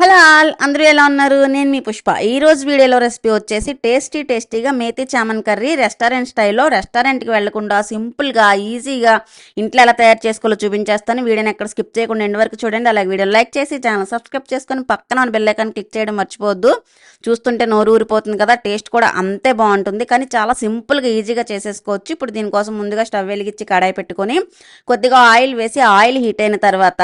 Hello all అందరూ ఎలా ఉన్నారు? నేను మీ పుష్ప. ఈరోజు వీడియోలో రెసిపీ వచ్చేసి టేస్టీ టేస్టీగా మేతి చామన్ కర్రీ రెస్టారెంట్ స్టైల్లో రెస్టారెంట్కి వెళ్ళకుండా సింపుల్గా ఈజీగా ఇంట్లో ఎలా తయారు చేసుకోవాలో చూపించేస్తాను. వీడియోని ఎక్కడ స్కిప్ చేయకుండా ఎండ్ వరకు చూడండి. అలాగే వీడియో లైక్ చేసి ఛానల్ సబ్స్క్రైబ్ చేసుకొని పక్కన ఉన్న బెల్ ఐకాన్ క్లిక్ చేయడం మర్చిపోవద్దు. చూస్తుంటే నోరు ఊరిపోతుంది కదా టేస్ట్ కూడా అంతే బాగుంటుంది. కానీ చాలా సింపుల్గా ఈజీగా చేసేసుకోవచ్చు. ఇప్పుడు దీనికోసం ముందుగా స్టవ్ వెలిగించి కడాయి పెట్టుకొని కొద్దిగా ఆయిల్ వేసి ఆయిల్ హీట్ అయిన తర్వాత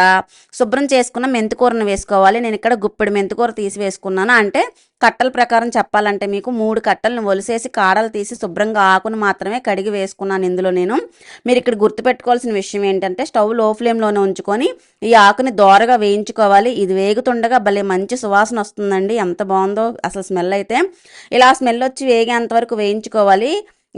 శుభ్రం చేసుకున్న మెంతికూరను వేసుకోవాలి. నేను ఇక్కడ గుప్పెడు మెంతికూర తీసి వేసుకున్నాను అంటే కట్టల ప్రకారం చెప్పాలంటే మీకు మూడు కట్టలను ఒలిసేసి కాడలు తీసి శుభ్రంగా ఆకును మాత్రమే కడిగి వేసుకున్నాను ఇందులో నేను. మీరు ఇక్కడ గుర్తుపెట్టుకోవాల్సిన విషయం ఏంటంటే స్టవ్లో ఫ్లేమ్లోనే ఉంచుకొని ఈ ఆకుని దోరగా వేయించుకోవాలి. ఇది వేగుతుండగా భలే మంచి సువాసన వస్తుందండి. ఎంత బాగుందో అసలు స్మెల్ అయితే. ఇలా స్మెల్ వచ్చి వేగేంత వరకు వేయించుకోవాలి.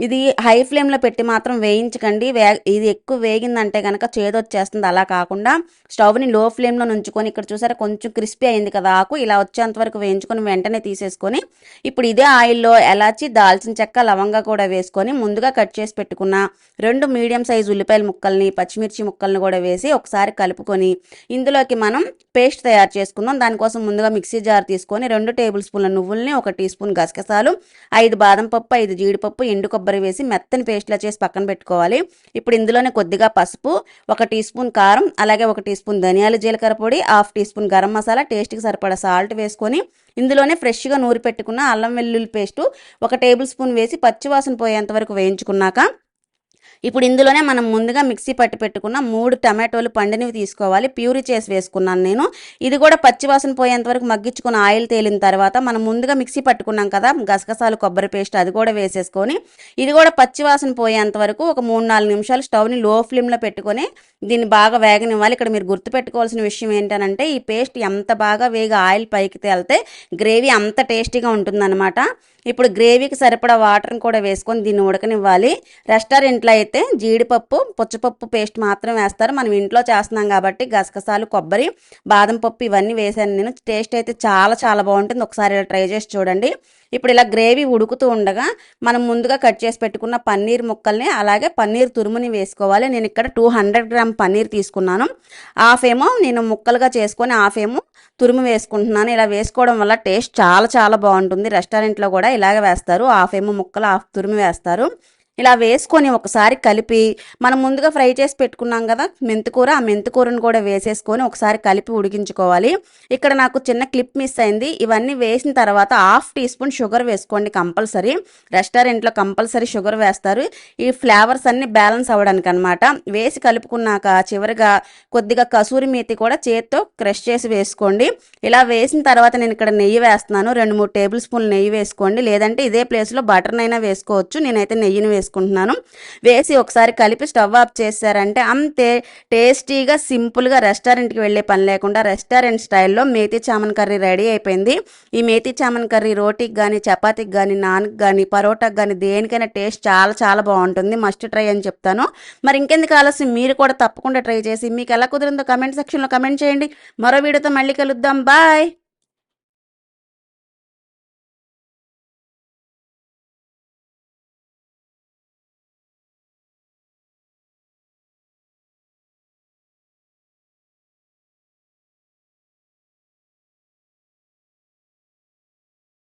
ఇది హై ఫ్లేమ్లో పెట్టి మాత్రం వేయించకండి. వే ఇది ఎక్కువ వేగిందంటే కనుక చేదొచ్చేస్తుంది. అలా కాకుండా స్టవ్ని లో ఫ్లేమ్లో ఉంచుకొని ఇక్కడ చూసారా కొంచెం క్రిస్పీ అయింది కదా ఆకు. ఇలా వచ్చేంత వరకు వేయించుకొని వెంటనే తీసేసుకొని ఇప్పుడు ఇదే ఆయిల్లో ఎలాచి దాల్చిన చెక్క లవంగా కూడా వేసుకొని ముందుగా కట్ చేసి పెట్టుకున్న రెండు మీడియం సైజు ఉల్లిపాయల ముక్కల్ని పచ్చిమిర్చి ముక్కల్ని కూడా వేసి ఒకసారి కలుపుకొని ఇందులోకి మనం పేస్ట్ తయారు చేసుకుందాం. దానికోసం ముందుగా మిక్సీ జార్ తీసుకొని రెండు టేబుల్ స్పూన్ల నువ్వుల్ని ఒక టీ స్పూన్ గసగసాలు ఐదు బాదం పప్పు ఐదు జీడిపప్పు ఎండు కొబ్బరి వేసి మెత్తని పేస్ట్లా చేసి పక్కన పెట్టుకోవాలి. ఇప్పుడు ఇందులోనే కొద్దిగా పసుపు ఒక టీ స్పూన్ కారం అలాగే ఒక టీ స్పూన్ ధనియాల జీలకర్ర పొడి half teaspoon garam masala టేస్ట్కి సరిపడా సాల్ట్ వేసుకొని ఇందులోనే ఫ్రెష్గా నూరి పెట్టుకున్న అల్లం వెల్లుల్లి పేస్టు ఒక టేబుల్ స్పూన్ వేసి పచ్చివాసన పోయేంత వరకు వేయించుకున్నాక ఇప్పుడు ఇందులోనే మనం ముందుగా మిక్సీ పట్టి పెట్టుకున్న మూడు టమాటోలు పండినవి తీసుకోవాలి. ప్యూరీ చేసి వేసుకున్నాను నేను. ఇది కూడా పచ్చివాసన పోయేంత వరకు మగ్గించుకుని ఆయిల్ తేలిన తర్వాత మనం ముందుగా మిక్సీ పట్టుకున్నాం కదా గసగసాలు కొబ్బరి పేస్ట్ అది కూడా వేసేసుకొని ఇది కూడా పచ్చివాసన పోయేంత వరకు ఒక మూడు నాలుగు నిమిషాలు స్టవ్ని లో ఫ్లేమ్లో పెట్టుకొని దీన్ని బాగా వేగనివ్వాలి ఇక్కడ మీరు గుర్తుపెట్టుకోవాల్సిన విషయం ఏంటంటే ఈ పేస్ట్ ఎంత బాగా వేగ ఆయిల్ పైకి తేలితే గ్రేవీ అంత టేస్టీగా ఉంటుందన్నమాట. ఇప్పుడు గ్రేవీకి సరిపడా వాటర్ని కూడా వేసుకొని దీన్ని ఉడకనివ్వాలి. రెస్టారెంట్లో అయితే జీడిపప్పు పుచ్చపప్పు పేస్ట్ మాత్రం వేస్తారు. మనం ఇంట్లో చేస్తున్నాం కాబట్టి గసగసాలు కొబ్బరి బాదం పప్పు ఇవన్నీ వేసాను నేను. టేస్ట్ అయితే చాలా చాలా బాగుంటుంది. ఒకసారి ఇలా ట్రై చేసి చూడండి. ఇప్పుడు ఇలా గ్రేవీ ఉడుకుతూ ఉండగా మనం ముందుగా కట్ చేసి పెట్టుకున్న పన్నీర్ ముక్కల్ని అలాగే పన్నీర్ తురుముని వేసుకోవాలి. నేను ఇక్కడ టూ హండ్రెడ్ గ్రామ్ పన్నీర్ తీసుకున్నాను. హాఫ్ ఏమో నేను ముక్కలుగా చేసుకొని హాఫ్ ఏమో తురుము వేసుకుంటున్నాను. ఇలా వేసుకోవడం వల్ల టేస్ట్ చాలా చాలా బాగుంటుంది. రెస్టారెంట్లో కూడా ఇలాగే వేస్తారు. హాఫ్ ఏమో ముక్కలు హాఫ్ తురుము వేస్తారు. ఇలా వేసుకొని ఒకసారి కలిపి మనం ముందుగా ఫ్రై చేసి పెట్టుకున్నాం కదా మెంతికూర ఆ మెంతికూరను కూడా వేసేసుకొని ఒకసారి కలిపి ఉడికించుకోవాలి. ఇక్కడ నాకు చిన్న క్లిప్ మిస్ అయింది. ఇవన్నీ వేసిన తర్వాత హాఫ్ టీ స్పూన్ షుగర్ వేసుకోండి కంపల్సరీ. రెస్టారెంట్లో కంపల్సరీ షుగర్ వేస్తారు. ఈ ఫ్లేవర్స్ అన్ని బ్యాలెన్స్ అవ్వడానికి అనమాట వేసి కలుపుకున్నాక చివరిగా కొద్దిగా కసూరి మేతి కూడా చేత్తో క్రష్ చేసి వేసుకోండి. ఇలా వేసిన తర్వాత నేను ఇక్కడ నెయ్యి వేస్తున్నాను. రెండు మూడు టేబుల్ స్పూన్లు నెయ్యి వేసుకోండి. లేదంటే ఇదే ప్లేస్లో బటర్నైనా వేసుకోవచ్చు. నేనైతే నెయ్యిని వేసుకుంటున్నాను వేసుకుంటున్నాను వేసి ఒకసారి కలిపి స్టవ్ ఆఫ్ చేశారంటే అంతే టేస్టీగా సింపుల్గా రెస్టారెంట్కి వెళ్ళే పని లేకుండా రెస్టారెంట్ స్టైల్లో మేతి చామన్ కర్రీ రెడీ అయిపోయింది. ఈ మేతి చామన్ కర్రీ రోటీకి కానీ చపాతీకి కానీ నాన్కి కానీ పరోటాకి కానీ దేనికైనా టేస్ట్ చాలా చాలా బాగుంటుంది. మస్ట్ ట్రై అని చెప్తాను. మరి ఇంకెందుకు ఆలస్యం? మీరు కూడా తప్పకుండా ట్రై చేసి మీకు ఎలా కుదిరిందో కమెంట్ సెక్షన్లో కమెంట్ చేయండి. మరో వీడియోతో మళ్ళీ కలుద్దాం. బాయ్!